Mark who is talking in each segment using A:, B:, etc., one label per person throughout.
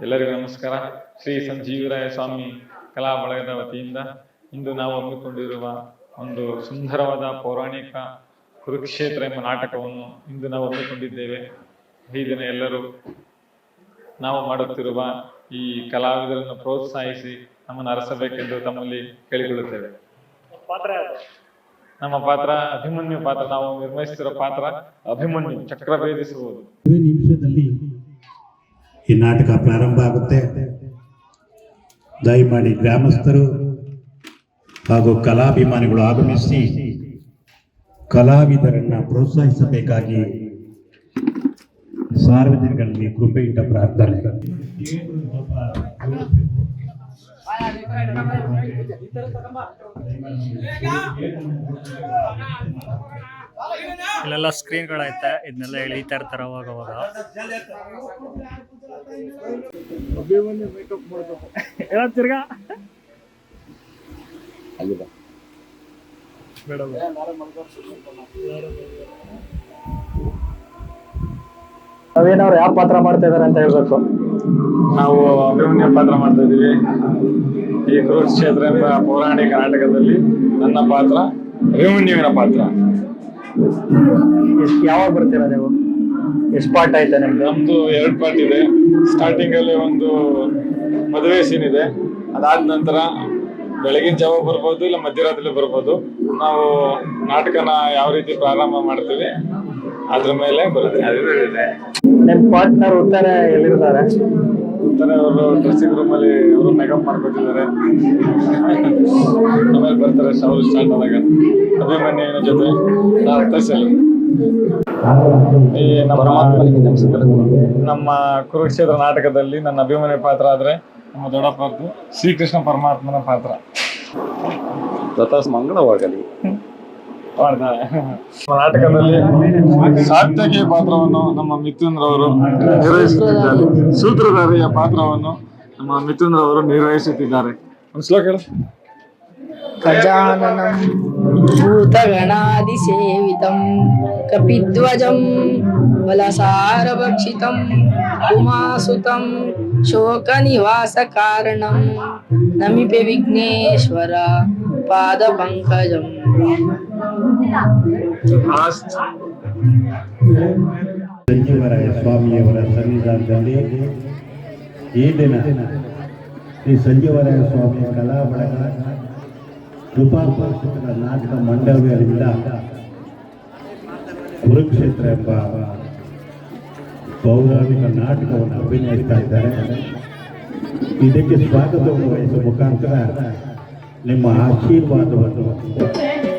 A: ಎಲ್ಲರಿಗೂ ನಮಸ್ಕಾರ. ಶ್ರೀ ಸಂಜೀವರಾಯ ಸ್ವಾಮಿ ಕಲಾ ಬಳಗದ ವತಿಯಿಂದ ಇಂದು ನಾವು ಹಮ್ಮಿಕೊಂಡಿರುವ ಒಂದು ಸುಂದರವಾದ ಪೌರಾಣಿಕ ಕುರುಕ್ಷೇತ್ರ ಎಂಬ ನಾಟಕವನ್ನು ಇಂದು ನಾವು ಹಮ್ಮಿಕೊಂಡಿದ್ದೇವೆ. ಈ ದಿನ ಎಲ್ಲರೂ ನಾವು ಮಾಡುತ್ತಿರುವ ಈ ಕಲಾವಿದರನ್ನು ಪ್ರೋತ್ಸಾಹಿಸಿ ನಮ್ಮನ್ನು ಅರಸಬೇಕೆಂದು ತಮ್ಮಲ್ಲಿ ಕೇಳಿಕೊಳ್ಳುತ್ತೇವೆ. ನಮ್ಮ ಪಾತ್ರ, ಅಭಿಮನ್ಯು ಪಾತ್ರ, ನಾವು ನಿರ್ವಹಿಸುತ್ತಿರುವ ಪಾತ್ರ ಅಭಿಮನ್ಯು, ಚಕ್ರ ಭೇದಿಸುವುದು.
B: ನಿಮಿಷದಲ್ಲಿ ಈ ನಾಟಕ ಪ್ರಾರಂಭ ಆಗುತ್ತೆ. ದಯಮಾಡಿ ಗ್ರಾಮಸ್ಥರು ಹಾಗೂ ಕಲಾಭಿಮಾನಿಗಳು ಆಗಮಿಸಿ ಕಲಾವಿದರನ್ನ ಪ್ರೋತ್ಸಾಹಿಸಬೇಕಾಗಿ ಸಾರ್ವಜನಿಕರಲ್ಲಿ ಕೃಪೆಯಿಂದ ಪ್ರಾರ್ಥನೆ.
C: ಇಲ್ಲೆಲ್ಲ ಸ್ಕ್ರೀನ್ಗಳೈತೆ ಇದನ್ನೆಲ್ಲ ಎಳಿತಾ ಇರ್ತಾರೆ ಅವಾಗ ಅವಾಗ. ತಿರ್ಗಾ. ಬೇಡ ನವೀನವ್ರು ಯಾವ ಪಾತ್ರ ಮಾಡ್ತಾ ಇದಾರೆ ಅಂತ ಹೇಳ್ಬೇಕು?
A: ನಾವು ಅಭಿಮನ್ಯ ಪಾತ್ರ ಮಾಡ್ತಾ ಇದ್ದೀವಿ. ಈ ಕುರುಕ್ಷೇತ್ರ ಎಂಬ ಪೌರಾಣಿಕ ನಾಟಕದಲ್ಲಿ ನನ್ನ ಪಾತ್ರ ಅಭಿಮನ್ಯುವಿನ ಪಾತ್ರ.
C: ಎಷ್ಟು ಯಾವಾಗ ಬರ್ತೀರಾ ನೀವು? ಎಷ್ಟು ಪಾರ್ಟ್ ಆಯ್ತಾ ನಿಮ್ದು?
A: ನಮ್ದು ಎರಡು ಪಾರ್ಟ್ ಇದೆ. ಸ್ಟಾರ್ಟಿಂಗ್ ಅಲ್ಲಿ ಒಂದು ಮದುವೆ ಸೀನ್ ಇದೆ. ಅದಾದ ನಂತರ ಬೆಳಗಿನ ಜಾವ ಬರ್ಬೋದು ಇಲ್ಲ ಮಧ್ಯರಾತ್ರಿ ಬರ್ಬೋದು. ನಾವು ನಾಟಕನ ಯಾವ ರೀತಿ ಪ್ರಾರಂಭ ಮಾಡ್ತೀವಿ ಅದ್ರ ಮೇಲೆ ಬರುತ್ತೆ.
C: ನಿಮ್ ಪಾರ್ಟ್ನರ್ ಉತ್ತರ ಎಲ್ಲಿರ್ತಾರೆ?
A: ಅಂತಾರೆ ಅವರು ಡ್ರೆಸ್ಸಿಂಗ್ ರೂಮ್ ಅಲ್ಲಿ ಅವರು ಮೇಕಪ್ ಮಾಡ್ಕೊತಿದ್ದಾರೆ ಆಮೇಲೆ ಬರ್ತಾರೆ ಶವರ್ ಸ್ಟಾರ್ಟ್ ಆದಾಗ ಅಭಿಮನ್ಯುವಿನ ಜೊತೆ. ತರಿಸಲ್ಲ. ಈ ನಮ್ಮ ನಮ್ಮ ಕುರುಕ್ಷೇತ್ರ ನಾಟಕದಲ್ಲಿ ನನ್ನ ಅಭಿಮನ್ಯ ಪಾತ್ರ ಆದ್ರೆ ನಮ್ಮ ದೊಡ್ಡಪ್ಪ ಶ್ರೀಕೃಷ್ಣ ಪರಮಾತ್ಮನ ಪಾತ್ರ.
D: ಮಂಗಳವಾಗಲಿ.
A: ನಾಟಕದಲ್ಲಿ ಸಾರ್ಥಕಿಯ ಪಾತ್ರವನ್ನು ನಮ್ಮ ಮಿಥುನ್ ರವರು ನಿರ್ವಹಿಸುತ್ತಿದ್ದಾರೆ ಸೂತ್ರಧಾರಿಯ ಪಾತ್ರವನ್ನು ನಮ್ಮ ಮಿಥುನ್ ರವರು ನಿರ್ವಹಿಸುತ್ತಿದ್ದಾರೆ ಒಂದು ಶ್ಲೋಕ ಹೇಳ
E: ಗಜಾನನಂ ಭೂತಗಣಾದಿ ಸೇವಿತಂ ಕಪಿಧ್ವಜಂ బలసారభక్షితం ఉమాసుతం శోక నివాస కారణం
A: నమిపే విఘ్నేశ్వర పాద పంకజం
B: ಸಂಜೀವರಾಯ ಸ್ವಾಮಿಯವರ ಸನ್ನಿಧಾನದಲ್ಲಿ ಈ ದಿನ ಶ್ರೀ ಸಂಜೀವರಾಯ ಸ್ವಾಮಿಯ ಕಲಾ ಬಳಗ ಕೃಪಾಪಕ್ಷೇತ್ರ ನಾಟಕ ಮಂಡವಿಯರಿಂದ ಕುರುಕ್ಷೇತ್ರ ಎಂಬ ಪೌರಾಣಿಕ ನಾಟಕವನ್ನು ಅಭಿನಯಿಸ್ತಾ ಇದ್ದಾರೆ. ಇದಕ್ಕೆ ಸ್ವಾಗತವನ್ನು ವಹಿಸುವ ಮುಖಾಂತರ ನಿಮ್ಮ ಆಶೀರ್ವಾದವನ್ನು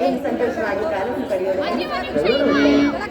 F: ಏನು ಸಂತೋಷವಾಗಿ ಕಾಲವನ್ನು ಕಳೆಯೋದು